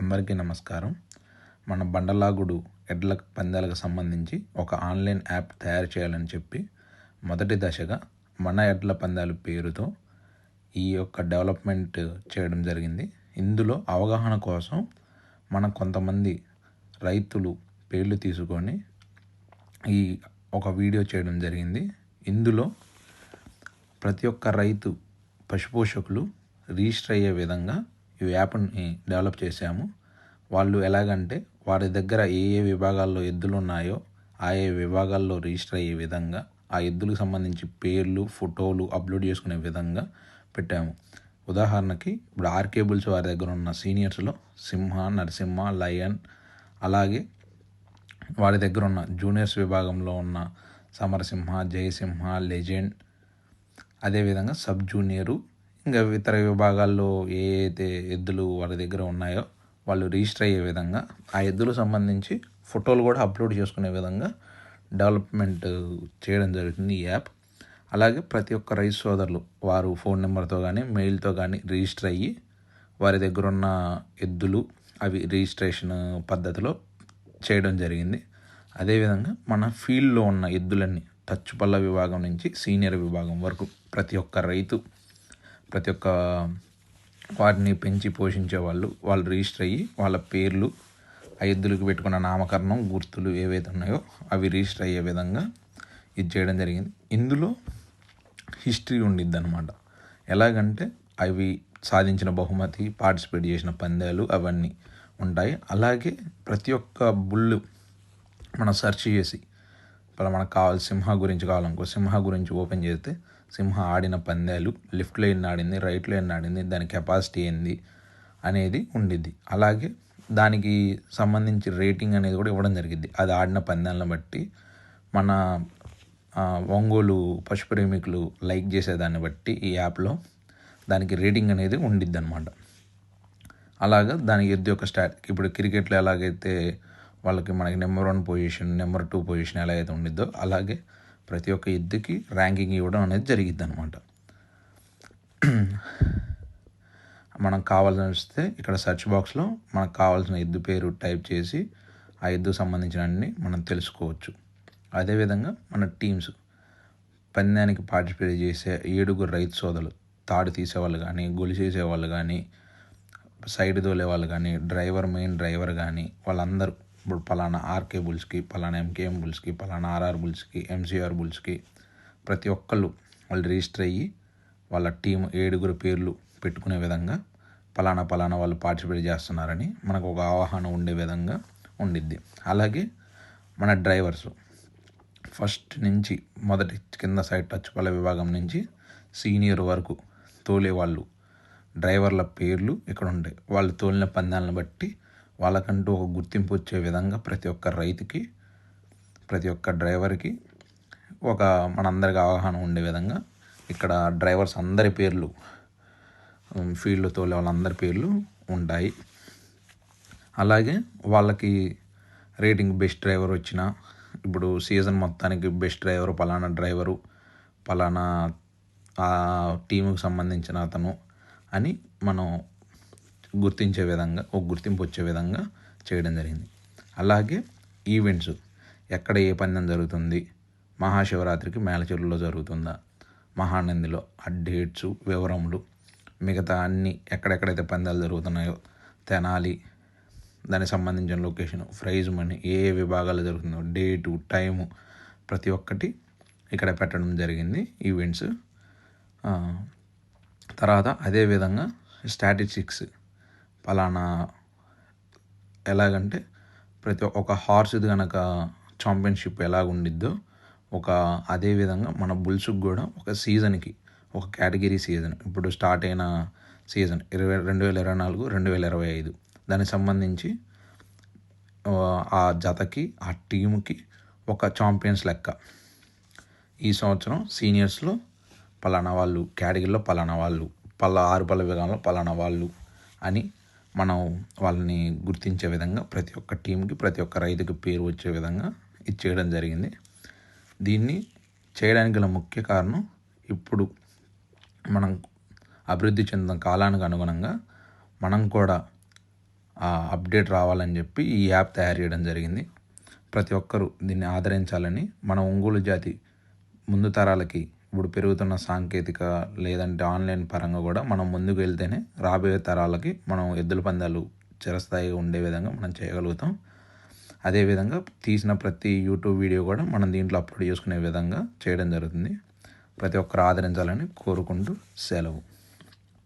అందరికీ నమస్కారం. మన బండలాగుడు ఎడ్ల పందాలకు సంబంధించి ఒక ఆన్లైన్ యాప్ తయారు చేయాలని చెప్పి మొదటి దశగా మన ఎడ్ల పందాలు పేరుతో ఈ యొక్క డెవలప్మెంట్ చేయడం జరిగింది. ఇందులో అవగాహన కోసం మన కొంతమంది రైతులు పేర్లు తీసుకొని ఈ ఒక వీడియో చేయడం జరిగింది. ఇందులో ప్రతి ఒక్క రైతు పశుపోషకులు రిజిస్టర్ అయ్యే విధంగా ఈ యాప్ని డెవలప్ చేశాము. వాళ్ళు ఎలాగంటే వారి దగ్గర ఏ ఏ విభాగాల్లో ఎద్దులు ఉన్నాయో ఆ ఏ విభాగాల్లో రిజిస్టర్ అయ్యే విధంగా ఆ ఎద్దులకు సంబంధించి పేర్లు ఫోటోలు అప్లోడ్ చేసుకునే విధంగా పెట్టాము. ఉదాహరణకి ఇప్పుడు ఆర్కేబుల్స్ వారి దగ్గర ఉన్న సీనియర్స్లో సింహ నరసింహ లయన్ అలాగే వారి దగ్గర ఉన్న జూనియర్స్ విభాగంలో ఉన్న సమరసింహ జయసింహ లెజెండ్ అదేవిధంగా సబ్ జూనియరు ఇంకా ఇతర విభాగాల్లో ఏ అయితే ఎద్దులు వాళ్ళ దగ్గర ఉన్నాయో వాళ్ళు రిజిస్టర్ అయ్యే విధంగా ఆ ఎద్దులకు సంబంధించి ఫోటోలు కూడా అప్లోడ్ చేసుకునే విధంగా డెవలప్మెంట్ చేయడం జరుగుతుంది ఈ యాప్. అలాగే ప్రతి ఒక్క రైతు సోదరులు వారు ఫోన్ నెంబర్తో కానీ మెయిల్తో కానీ రిజిస్టర్ అయ్యి వారి దగ్గర ఉన్న ఎద్దులు అవి రిజిస్ట్రేషన్ పద్ధతిలో చేయడం జరిగింది. అదేవిధంగా మన ఫీల్డ్లో ఉన్న ఎద్దులన్నీ టచ్ పళ్ళ విభాగం నుంచి సీనియర్ విభాగం వరకు ప్రతి ఒక్క రైతు ప్రతి ఒక్క వాటిని పెంచి పోషించే వాళ్ళు వాళ్ళు రిజిస్టర్ అయ్యి వాళ్ళ పేర్లు ఆ ఎద్దులకు పెట్టుకున్న నామకరణం గుర్తులు ఏవైతే ఉన్నాయో అవి రిజిస్టర్ అయ్యే విధంగా ఇది చేయడం జరిగింది. ఇందులో హిస్టరీ ఉండిద్ది అనమాట ఎలాగంటే అవి సాధించిన బహుమతి పార్టిసిపేట్ చేసిన పందాలు అవన్నీ ఉంటాయి. అలాగే ప్రతి ఒక్క బుల్లు మనం సెర్చ్ చేసి ఇప్పుడు మనకు కావాలి సింహ గురించి కావాలనుకో సింహ గురించి ఓపెన్ చేస్తే సింహ ఆడిన పందాలు లెఫ్ట్లో ఎన్ని ఆడింది రైట్లో ఎన్ని ఆడింది దాని కెపాసిటీ ఏంది అనేది ఉండిద్ది. అలాగే దానికి సంబంధించి రేటింగ్ అనేది కూడా ఇవ్వడం జరిగింది అది ఆడిన పందాలను బట్టి మన ఒంగోలు పశు ప్రేమికులు లైక్ చేసేదాన్ని బట్టి ఈ యాప్లో దానికి రేటింగ్ అనేది ఉండిద్ది అనమాట అలాగా దానికి ఎద్దు ఒక స్టాట్ ఇప్పుడు క్రికెట్లో ఎలాగైతే వాళ్ళకి మనకి number one position number two position ఎలా అయితే ఉండిద్దో అలాగే ప్రతి ఒక్క ఎద్దుకి ర్యాంకింగ్ ఇవ్వడం అనేది జరిగిద్ది అనమాట మనకు కావాల్సిన వస్తే ఇక్కడ సెర్చ్ బాక్స్లో మనకు కావాల్సిన ఎద్దు పేరు టైప్ చేసి ఆ ఎద్దుకు సంబంధించిన అన్ని మనం తెలుసుకోవచ్చు. అదేవిధంగా మన టీమ్స్ పందానికి పార్టిసిపేట్ చేసే ఏడుగురు రైతు సోదరులు తాడు తీసేవాళ్ళు కానీ గొలిసేసేవాళ్ళు కానీ సైడ్ తోలే వాళ్ళు కానీ డ్రైవర్ మెయిన్ డ్రైవర్ కానీ వాళ్ళందరూ ఇప్పుడు పలానా ఆర్కే బుల్స్కి పలానా ఎంకేఎం బుల్స్కి పలానా ఆర్ఆర్ బుల్స్కి ఎంసీఆర్ బుల్స్కి ప్రతి ఒక్కళ్ళు వాళ్ళు రిజిస్టర్ అయ్యి వాళ్ళ టీం ఏడుగురు పేర్లు పెట్టుకునే విధంగా పలానా పలానా వాళ్ళు పార్టిసిపేట్ చేస్తున్నారని మనకు ఒక అవగాహన ఉండే విధంగా ఉండిద్ది. అలాగే మన డ్రైవర్స్ ఫస్ట్ నుంచి మొదటి కింద సైడ్ టచ్ పల్లె విభాగం నుంచి సీనియర్ వరకు తోలే వాళ్ళు డ్రైవర్ల పేర్లు ఇక్కడ ఉంటాయి వాళ్ళు తోలిన పందాలను బట్టి వాళ్ళకంటూ ఒక గుర్తింపు వచ్చే విధంగా ప్రతి ఒక్క రైతుకి ప్రతి ఒక్క డ్రైవర్కి ఒక మనందరికి అవగాహన ఉండే విధంగా ఇక్కడ డ్రైవర్స్ అందరి పేర్లు ఫీల్డ్లో తోలే వాళ్ళందరి పేర్లు ఉంటాయి. అలాగే వాళ్ళకి రేటింగ్ బెస్ట్ డ్రైవర్ వచ్చిన ఇప్పుడు సీజన్ మొత్తానికి బెస్ట్ డ్రైవరు పలానా డ్రైవరు పలానా ఆ టీముకి సంబంధించిన అతను అని మనం గుర్తించే విధంగా ఒక గుర్తింపు వచ్చే విధంగా చేయడం జరిగింది. అలాగే ఈవెంట్స్. ఎక్కడ ఏ పందెం జరుగుతుంది? మహాశివరాత్రికి మేలచెరువులో జరుగుతుందా? మహానందిలో ఆ డేట్స్ వివరములు మిగతా అన్ని ఎక్కడెక్కడైతే పందాలు జరుగుతున్నాయో తెనాలి దానికి సంబంధించిన లొకేషన్ ప్రైజ్ మనీ ఏ ఏ విభాగాలు జరుగుతుందో డేటు టైము ప్రతి ఒక్కటి ఇక్కడ పెట్టడం జరిగింది ఈవెంట్స్. తర్వాత అదేవిధంగా స్టాటిస్టిక్స్. పలానా ఎలాగంటే ప్రతి ఒక హార్స్ది కనుక ఛాంపియన్షిప్ ఎలాగ ఉండిద్దో ఒక అదే విధంగా మన బుల్స్కి కూడా ఒక సీజన్కి ఒక కేటగిరీ సీజన్. ఇప్పుడు స్టార్ట్ అయిన సీజన్ ఇరవై రెండు వేల ఇరవై నాలుగు రెండు వేల ఇరవై ఐదు. దానికి సంబంధించి ఆ జతకి ఆ టీముకి ఒక ఛాంపియన్స్ లెక్క. ఈ సంవత్సరం సీనియర్స్లో పలానా వాళ్ళు కేటగిరీలో పలానా వాళ్ళు పలా ఆరు పల్ల విభాగంలో పలానా వాళ్ళు అని మనం వాళ్ళని గుర్తించే విధంగా ప్రతి ఒక్క టీంకి ప్రతి ఒక్క రైతుకి పేరు వచ్చే విధంగా ఇది చేయడం జరిగింది. దీన్ని చేయడానికి గల ముఖ్య కారణం ఇప్పుడు మనం అభివృద్ధి చెందిన కాలానికి అనుగుణంగా మనం కూడా ఆ అప్డేట్ రావాలని చెప్పి ఈ యాప్ తయారు చేయడం జరిగింది. ప్రతి ఒక్కరూ దీన్ని ఆదరించాలని మన ఒంగోలు జాతి ముందు తరాలకి ఇప్పుడు పెరుగుతున్న సాంకేతిక లేదంటే ఆన్లైన్ పరంగా కూడా మనం ముందుకు వెళ్తేనే రాబోయే తరాలకి మనం ఎద్దుల పందాలు చిరస్థాయిగా ఉండే విధంగా మనం చేయగలుగుతాం. అదేవిధంగా తీసిన ప్రతి యూట్యూబ్ వీడియో కూడా మనం దీంట్లో అప్లోడ్ చేసుకునే విధంగా చేయడం జరుగుతుంది. ప్రతి ఒక్కరు ఆదరించాలని కోరుకుంటూ సెలవు.